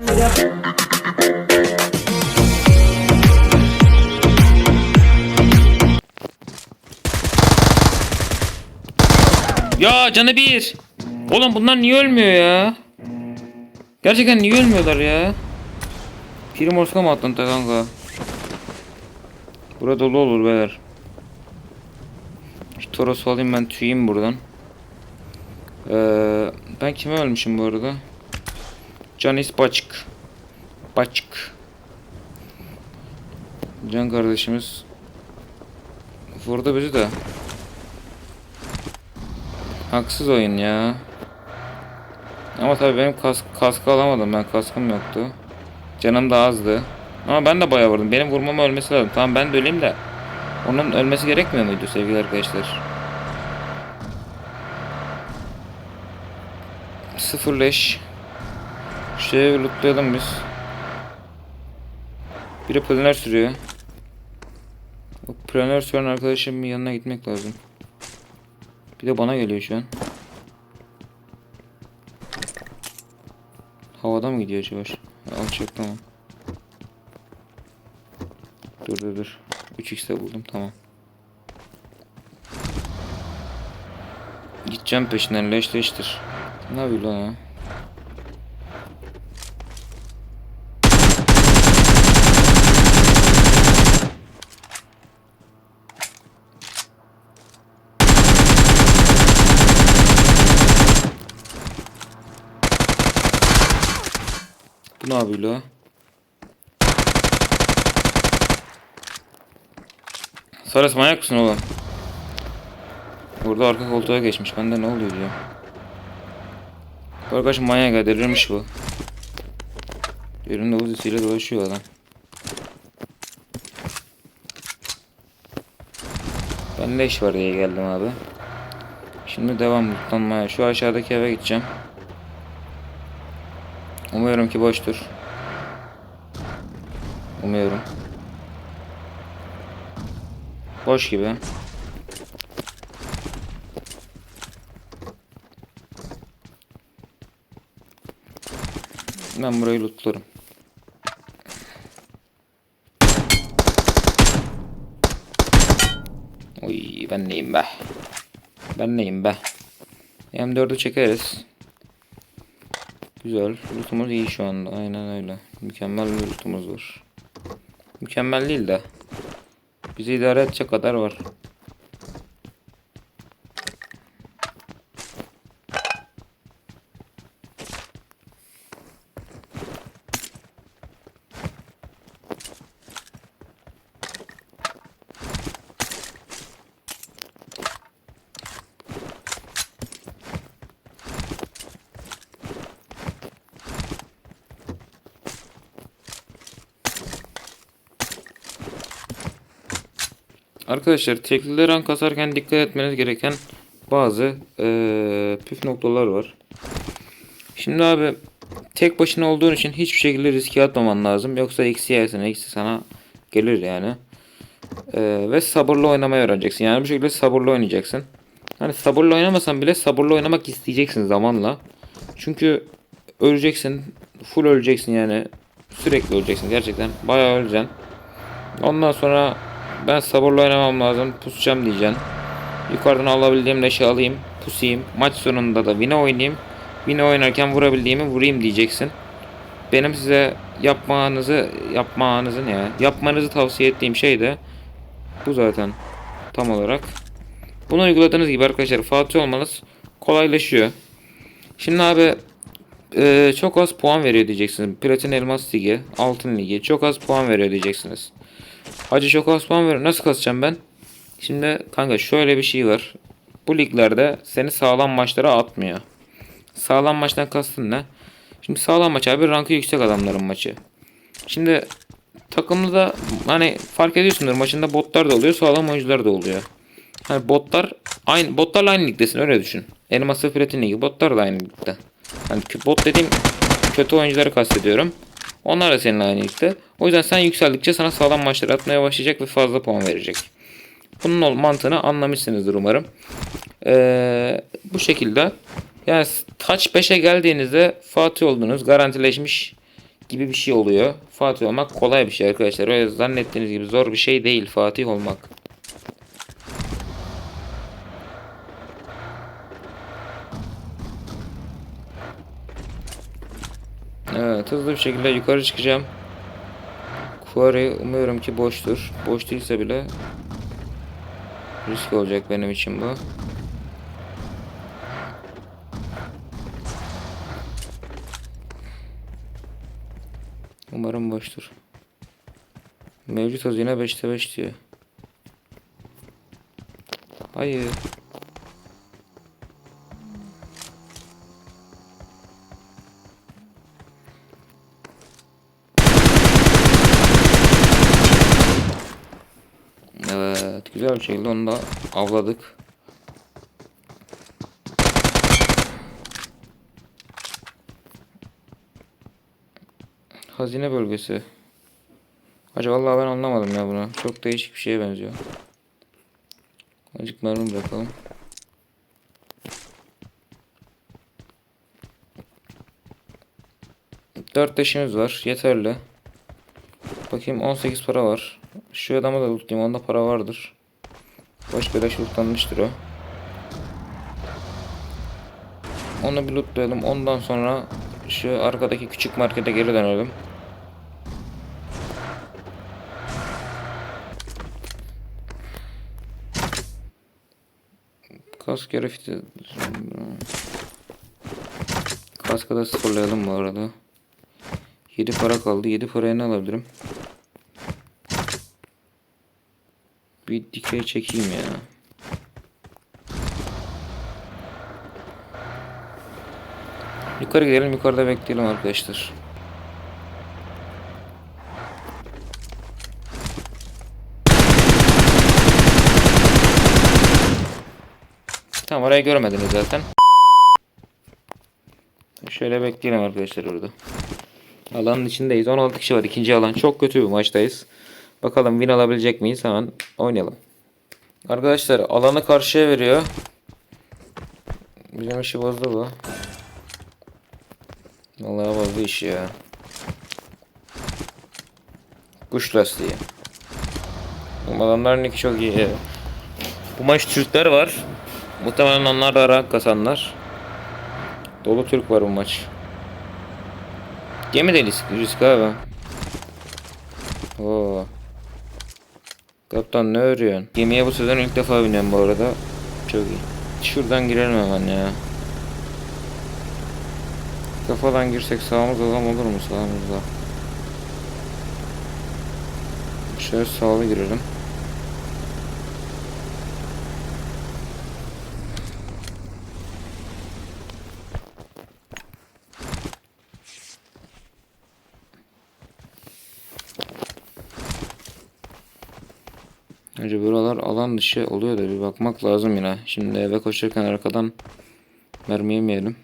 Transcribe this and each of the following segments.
Ya canı bir. Oğlum bunlar niye ölmüyor ya? Gerçekten niye ölmüyorlar ya? Primorska mı attın ta kanka? Burada dolu olur beyler. Şu Toros'u alayım ben tüyeyim buradan. Ee, ben kime ölmüşüm bu arada? Canis Baçık. Baçık. Can kardeşimiz vurdu bizi de. Haksız oyun ya. Ama tabii benim kask, kaskı alamadım ben kaskım yoktu. Canım da azdı. Ama ben de bayağı vurdum. Benim vurmam ölmesi lazım. Tamam ben de öleyim de. Onun ölmesi gerekmiyor muydu sevgili arkadaşlar? Sıfır leş. Şeye lootlayalım biz. Biri planer sürüyor. O planer süren arkadaşımın yanına gitmek lazım. Bir de bana geliyor şu an. Havada mı gidiyor acaba? Alçak tamam. Dur dur dur. 3x'te buldum tamam. Gideceğim peşinden leş leştir. Ne yapıyor lan o? Ne yapıyor la? Saras manyak mısın oğlum? Burada arka koltuğa geçmiş. Bende ne oluyor ya? Bu arkadaş manyak ya delirmiş bu. Yerinde uzisiyle dolaşıyor adam. Ben de iş var diye geldim abi. Şimdi devam mutlanmaya. Şu aşağıdaki eve gideceğim. Umuyorum ki boştur. Umuyorum. Boş gibi. Ben burayı lootlarım. Oy ben neyim be. Ben neyim be. M4'ü çekeriz. Güzel. Lootumuz iyi şu anda. Aynen öyle. Mükemmel bir lootumuz var. Mükemmel değil de. Bizi idare edecek kadar var. Arkadaşlar tekli rank kasarken dikkat etmeniz gereken bazı eee, püf noktalar var. Şimdi abi tek başına olduğun için hiçbir şekilde riske atmaman lazım. Yoksa eksi yersin. Eksi sana gelir yani. Eee, ve sabırlı oynamayı öğreneceksin. Yani bu şekilde sabırlı oynayacaksın. Hani sabırlı oynamasan bile sabırlı oynamak isteyeceksin zamanla. Çünkü öleceksin. Full öleceksin yani. Sürekli öleceksin gerçekten. Bayağı öleceksin. Ondan sonra ben sabırlı oynamam lazım. Pusacağım diyeceksin. Yukarıdan alabildiğim leşi alayım. Pusayım. Maç sonunda da vine oynayayım. Vine oynarken vurabildiğimi vurayım diyeceksin. Benim size yapmanızı yapmanızı ne ya? Yapmanızı tavsiye ettiğim şey de bu zaten tam olarak. Bunu uyguladığınız gibi arkadaşlar Fatih olmanız kolaylaşıyor. Şimdi abi e, çok az puan veriyor diyeceksiniz. Platin Elmas Ligi, Altın Ligi çok az puan veriyor diyeceksiniz. Hacı çok puan veriyor. Nasıl kasacağım ben? Şimdi kanka şöyle bir şey var. Bu liglerde seni sağlam maçlara atmıyor. Sağlam maçtan kastın ne? Şimdi sağlam maç abi rankı yüksek adamların maçı. Şimdi takımda da hani fark ediyorsundur maçında botlar da oluyor sağlam oyuncular da oluyor. Hani botlar aynı botlarla aynı ligdesin öyle düşün. Elması Platin Ligi botlar da aynı ligde. Hani bot dediğim kötü oyuncuları kastediyorum. Onlar da seninle aynı ligde. O yüzden sen yükseldikçe sana sağlam maçlar atmaya başlayacak ve fazla puan verecek. Bunun mantığını anlamışsınızdır umarım. Ee, bu şekilde yani touch 5'e geldiğinizde Fatih oldunuz garantileşmiş gibi bir şey oluyor. Fatih olmak kolay bir şey arkadaşlar. Öyle zannettiğiniz gibi zor bir şey değil Fatih olmak. Evet hızlı bir şekilde yukarı çıkacağım. Quarry umuyorum ki boştur. Boş değilse bile risk olacak benim için bu. Umarım boştur. Mevcut hazine 5'te 5 diyor. Hayır. Evet, güzel bir şekilde onu da avladık. Hazine bölgesi. Acaba vallahi ben anlamadım ya bunu. Çok değişik bir şeye benziyor. Azıcık mermi bırakalım. Dört taşımız var. Yeterli. Bakayım 18 para var. Şu adamı da lootlayayım. Onda para vardır. Başka da lootlanmıştır o. Onu bir lootlayalım. Ondan sonra şu arkadaki küçük markete geri dönelim. Kask grafiti Kaskı da sıfırlayalım bu arada. 7 para kaldı. 7 paraya ne alabilirim? Bir dikey çekeyim ya. Yukarı gidelim. Yukarıda bekleyelim arkadaşlar. Tamam orayı görmediniz zaten. Şöyle bekleyelim arkadaşlar orada. Alanın içindeyiz. 16 kişi var. İkinci alan. Çok kötü bir maçtayız. Bakalım win alabilecek miyiz? Hemen oynayalım. Arkadaşlar alanı karşıya veriyor. Bizim işi bozdu bu. Vallahi bozdu işi ya. Kuş lastiği. Bu adamların iki çok iyi. Bu maç Türkler var. Muhtemelen onlar da rank kasanlar. Dolu Türk var bu maç. Gemi de risk, risk abi. Oo. Kaptan ne örüyorsun? Gemiye bu sezon ilk defa biniyorum bu arada. Çok iyi. Şuradan girelim hemen ya. Kafadan girsek sağımız adam olur mu sağımızda? Şöyle sağlı girelim. Dışı oluyor da bir bakmak lazım yine. Şimdi eve koşarken arkadan mermi yemeyelim.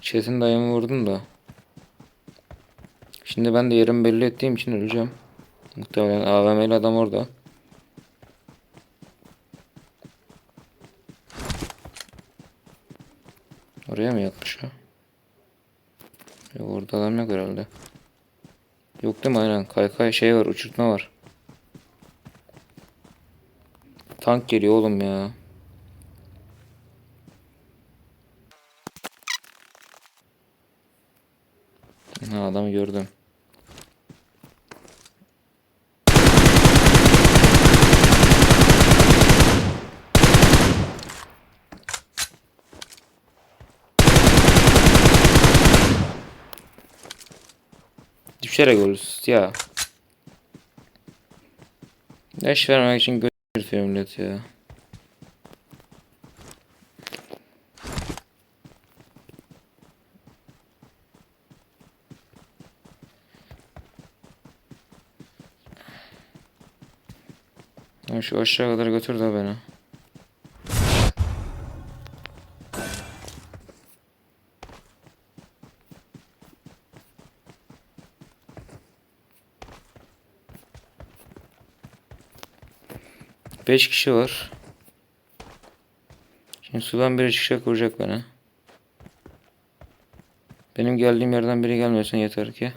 Çetin dayımı vurdum da. Şimdi ben de yerimi belli ettiğim için öleceğim. Muhtemelen AVM'li adam orada. Oraya mı yatmış o? Yok orada adam yok herhalde. Yok değil mi aynen kaykay şey var uçurtma var. Tank geliyor oğlum ya. Ha adamı gördüm. Düşerek ölürüz ya. Leş vermek için götürüyor millet. Ya şu aşağı kadar götür de beni. 5 kişi var. Şimdi sudan biri çıkacak vuracak beni. Benim geldiğim yerden biri gelmesin yeter ki.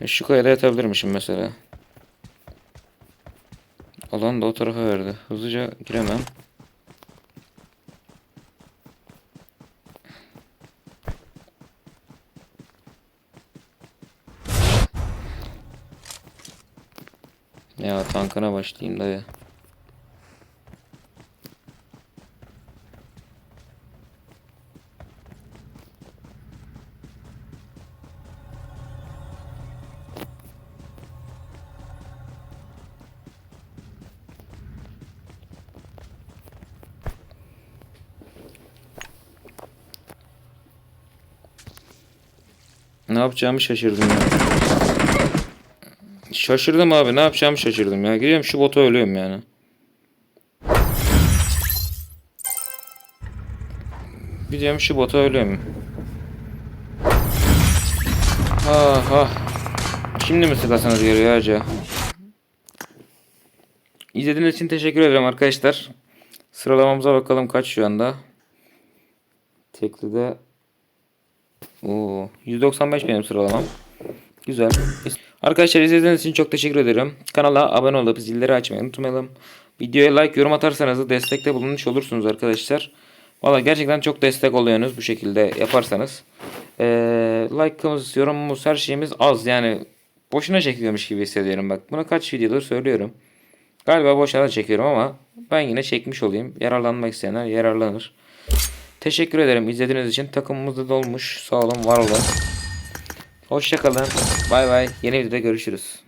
E, Şu kayada yatabilirmişim mesela. Alan da o tarafa verdi. Hızlıca giremem. Ya tankına başlayayım dayı. Ne yapacağımı şaşırdım ya. Şaşırdım abi ne yapacağımı şaşırdım ya. Giriyorum şu bota ölüyorum yani. Gidiyorum şu bota ölüyorum. Ah ah. Şimdi mi sıkasınız geliyor acaba? İzlediğiniz için teşekkür ederim arkadaşlar. Sıralamamıza bakalım kaç şu anda. Tekli'de Oo, 195 benim sıralamam. Güzel. Arkadaşlar izlediğiniz için çok teşekkür ederim. Kanala abone olup zilleri açmayı unutmayalım. Videoya like, yorum atarsanız da destekte bulunmuş olursunuz arkadaşlar. Valla gerçekten çok destek oluyorsunuz bu şekilde yaparsanız. Ee, like'ımız, yorumumuz, her şeyimiz az yani boşuna çekiyormuş gibi hissediyorum bak. Bunu kaç videodur söylüyorum. Galiba boşuna çekiyorum ama ben yine çekmiş olayım. Yararlanmak isteyenler yararlanır. Teşekkür ederim izlediğiniz için. Takımımız da dolmuş. Sağ olun, var olun. Hoşçakalın. Bay bay. Yeni videoda görüşürüz.